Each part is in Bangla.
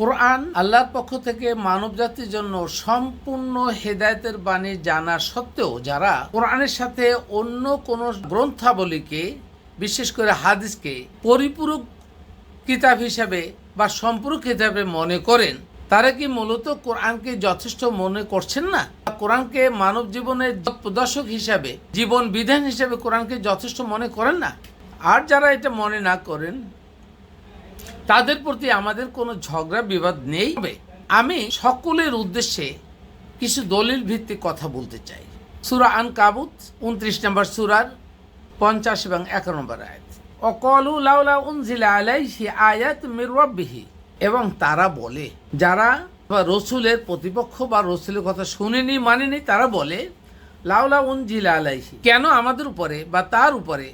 কোরআন আল্লাহর পক্ষ থেকে মানব জাতির জন্য সম্পূর্ণ হেদায়েতের বাণী জানা সত্ত্বেও যারা কোরআনের সাথে অন্য কোনো গ্রন্থাবলীকে, বিশেষ করে হাদিসকে পরিপূরক কিতাব হিসাবে বা সম্পূরক হিসাবে মনে করেন, তারা কি মূলত কোরআনকে যথেষ্ট মনে করছেন না? কোরআনকে মানব জীবনের প্রদর্শক হিসাবে, জীবন বিধান হিসাবে কোরআনকে যথেষ্ট মনে করেন না? আর যারা এটা মনে না করেন তাদের প্রতি আমাদের কোনো ঝগড়া, বিবাদ নেই। তবে আমি সকলের উদ্দেশ্যে কিছু দলিল ভিত্তিক কথা বলতে চাই। সুরা আন কাবুত উনত্রিশ নম্বর সুরার পঞ্চাশ এবং এক নম্বর আয়াত। অকলু লাউলা উনজিলা আলাইহি আয়াত মিরওয়াবিহি এবং তারা বলে, যারা বা রসুলের প্রতিপক্ষ বা রসুলের কথা শুনেনি, মানেনি, তারা বলে, লাউলা উনজিলা আলাইহি। কেন আমাদের উপরে বা তার উপরে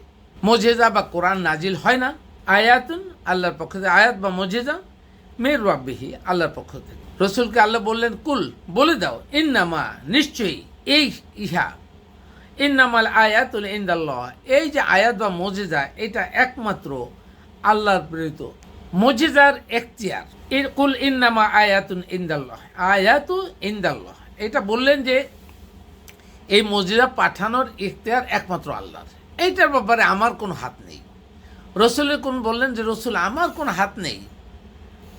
মজেজা বা কোরআন নাজিল হয় না? আয়াতুন আল্লাহর পক্ষ থেকে আয়াত বা মজেজা মেয়ের রাব্বিহি, আল্লাহর পক্ষ থেকে। রসুলকে আল্লাহ বললেন, কুল, বলে দাও, ইন্নামা, নিশ্চয়ই এই ইহা, ইন্নামাল আয়াতুল ইন্দাল্লাহ। এই যে আয়াত বা মজেজা, এটা একমাত্র আল্লাহর প্রেরিত মজেজার এখতিয়ার। কুল ইন্নামা আয়াতুন ইন্দাল্লাহ, আয়াতু ইন্দাল্লাহ। এটা বললেন যে এই মজিদা পাঠানোর ইখতিয়ার একমাত্র আল্লাহর। এইটার ব্যাপারে আমার কোনো হাত নেই। রসুলের কোন বললেন যে, রসুল, আমার কোনো হাত নেই।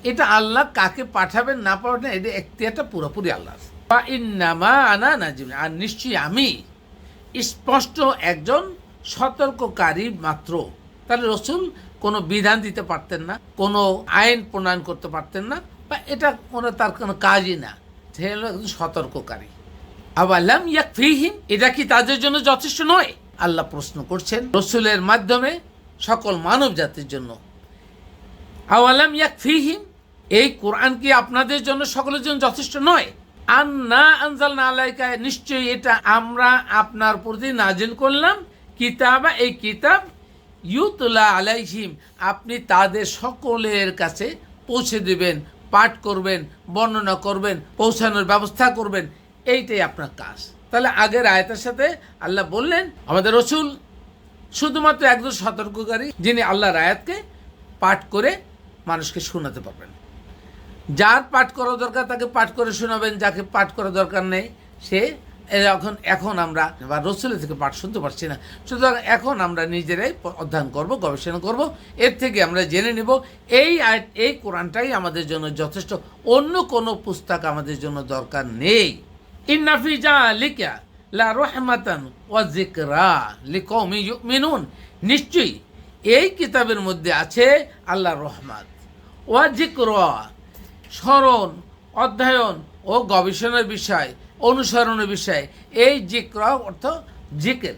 এটা আল্লাহ কাকে পাঠাবেন না পাঠাবেন, এটা এখতিয়ারটা পুরোপুরি আল্লাহ বা ইন্নামা আনা নাজিম। আর নিশ্চয়ই আমি স্পষ্ট একজন সতর্ককারী মাত্র। তাহলে রসুল কোনো বিধান দিতে পারতেন না, কোনো আইন প্রণয়ন করতে পারতেন না, বা এটা কোনো তার কোনো কাজই না। সে হলো একজন সতর্ককারী। আবাল্লাম ইয়াক ফিহিম এটা কি তাদের জন্য যথেষ্ট নয়? আল্লাহ প্রশ্ন করছেন। রসুলের মাধ্যমে সকল মানব জাতির জন্য। আওয়ালাম ইয়াক ফিহিম এই কোরআন কি আপনাদের জন্য সকলের জন্য যথেষ্ট নয়? আর না আনজাল না আলাইকায় নিশ্চয়ই এটা আমরা আপনার প্রতি নাজিল করলাম। কিতাবা, এই কিতাব ইউতুল্লাহ আলাইহিম, আপনি তাদের সকলের কাছে পৌঁছে দেবেন, পাঠ করবেন, বর্ণনা করবেন, পৌঁছানোর ব্যবস্থা করবেন। এইটাই আপনার কাজ। তাহলে আগের আয়তের সাথে আল্লাহ বললেন, আমাদের রসুল শুধুমাত্র একজন সতর্ককারী যিনি আল্লাহর আয়াতকে পাঠ করে মানুষকে শোনাতে পারবেন। যার পাঠ করা দরকার তাকে পাঠ করে শোনাবেন, যাকে পাঠ করা দরকার নেই, সে এখন এখন আমরা বা রসুলের থেকে পাঠ শুনতে পারছি না। সুতরাং এখন আমরা নিজেরাই অধ্যয়ন করব, গবেষণা করব। এর থেকে আমরা জেনে নেব, এই এই কোরআনটাই আমাদের জন্য যথেষ্ট। অন্য কোনো পুস্তক আমাদের জন্য দরকার নেই। ইন্নাফি যা লিখা লা রহমাতান ওয়া জিকরা লিকৌমি ইউমিনুন। নিশ্চয়ই এই কিতাবের মধ্যে আছে আল্লাহ রহমাত। ওয়া জিকরা স্মরণ, অধ্যয়ন ও গবেষণার বিষয়, অনুসরণের বিষয়। এই জিক্র অর্থ জিকের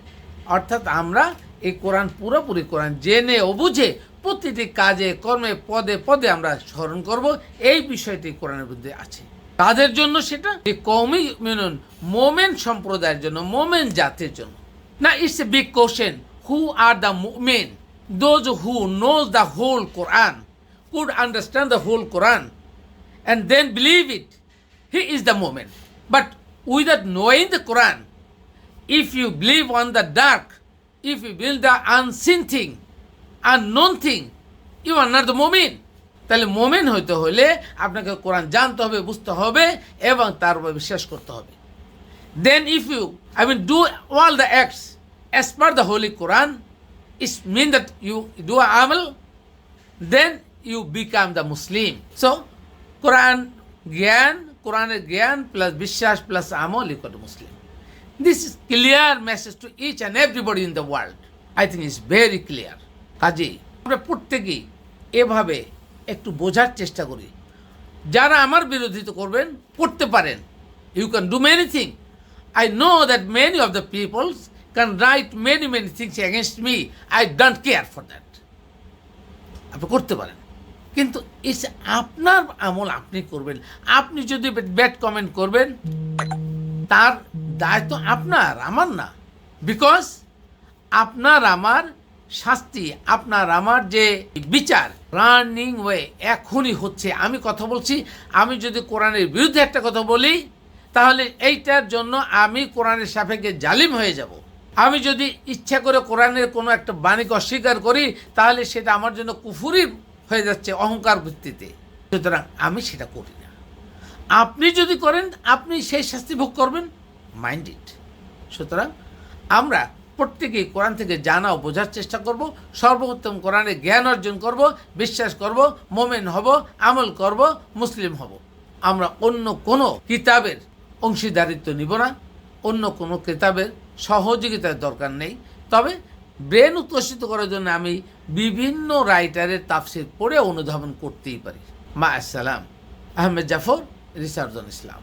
অর্থাৎ আমরা এই কোরআন পুরোপুরি কোরআন জেনে ও বুঝে প্রতিটি কাজে, কর্মে, পদে পদে আমরা স্মরণ করব। এই বিষয়টি কোরআনের মধ্যে আছে। তাদের জন্য সেটা? কৌমি মিনুন মোমেন সম্প্রদায়ের জন্য, মোমেন জাতির জন্য। না it's a big question who are the Momen those who knows the whole Quran could understand the whole Quran and then believe it he is the Momen but without knowing the Quran if you believe on the dark if you believe the unseen thing unknown thing you are not the মোমেন তাহলে মোমেন হইতে হলে আপনাকে কোরআন জানতে হবে, বুঝতে হবে, এবং তার উপর বিশ্বাস করতে হবে। Then if you, i mean, do all the acts as per the holy quran it mean that you do a amal, then you become the muslim. So, quran জ্ঞান কোরআনের জ্ঞান প্লাস বিশ্বাস প্লাস আমল equal to Muslim this is clear message to each and everybody in the world I think is very clear কাজেই আমরা প্রত্যেকেই এভাবে একটু বোঝার চেষ্টা করি। যারা আমার বিরোধিতা করবেন, করতে পারেন। You can do many thing I know that many of the peoples can write many many things against me I don't care for that আপনি করতে পারেন। কিন্তু ইস আপনার আমল আপনি করবেন। আপনি যদি ব্যাড কমেন্ট করবেন, তার দায়িত্ব আপনার, আমার না। বিকজ আপনার আমার শাস্তি, আপনার আমার যে বিচার রানিং ওয়ে এখনই হচ্ছে। আমি কথা বলছি, আমি যদি কোরআনের বিরুদ্ধে একটা কথা বলি তাহলে এইটার জন্য আমি কোরআনের সাপেক্ষে জালিম হয়ে যাব। আমি যদি ইচ্ছা করে কোরআনের কোনো একটা বাণীকে অস্বীকার করি, তাহলে সেটা আমার জন্য কুফুরি হয়ে যাচ্ছে অহংকার ভিত্তিতে। সুতরাং আমি সেটা করি না। আপনি যদি করেন, আপনি সেই শাস্তি ভোগ করবেন। মাইন্ড ইট সুতরাং আমরা প্রত্যেকেই কোরআন থেকে জানা ও বোঝার চেষ্টা করব, সর্বোত্তম কোরআনে জ্ঞান অর্জন করব, বিশ্বাস করব, মোমেন হব, আমল করব, মুসলিম হব। আমরা অন্য কোনো কিতাবের অংশীদারিত্ব নিব না, অন্য কোনো ক্রেতাবের সহযোগিতার দরকার নেই। তবে ব্রেন উৎকর্ষিত করার জন্য আমি বিভিন্ন রাইটারের তাফসির পড়ে অনুধাবন করতেই পারি। মা আসসালাম। আহমেদ জাফর, রিসার্জন ইসলাম।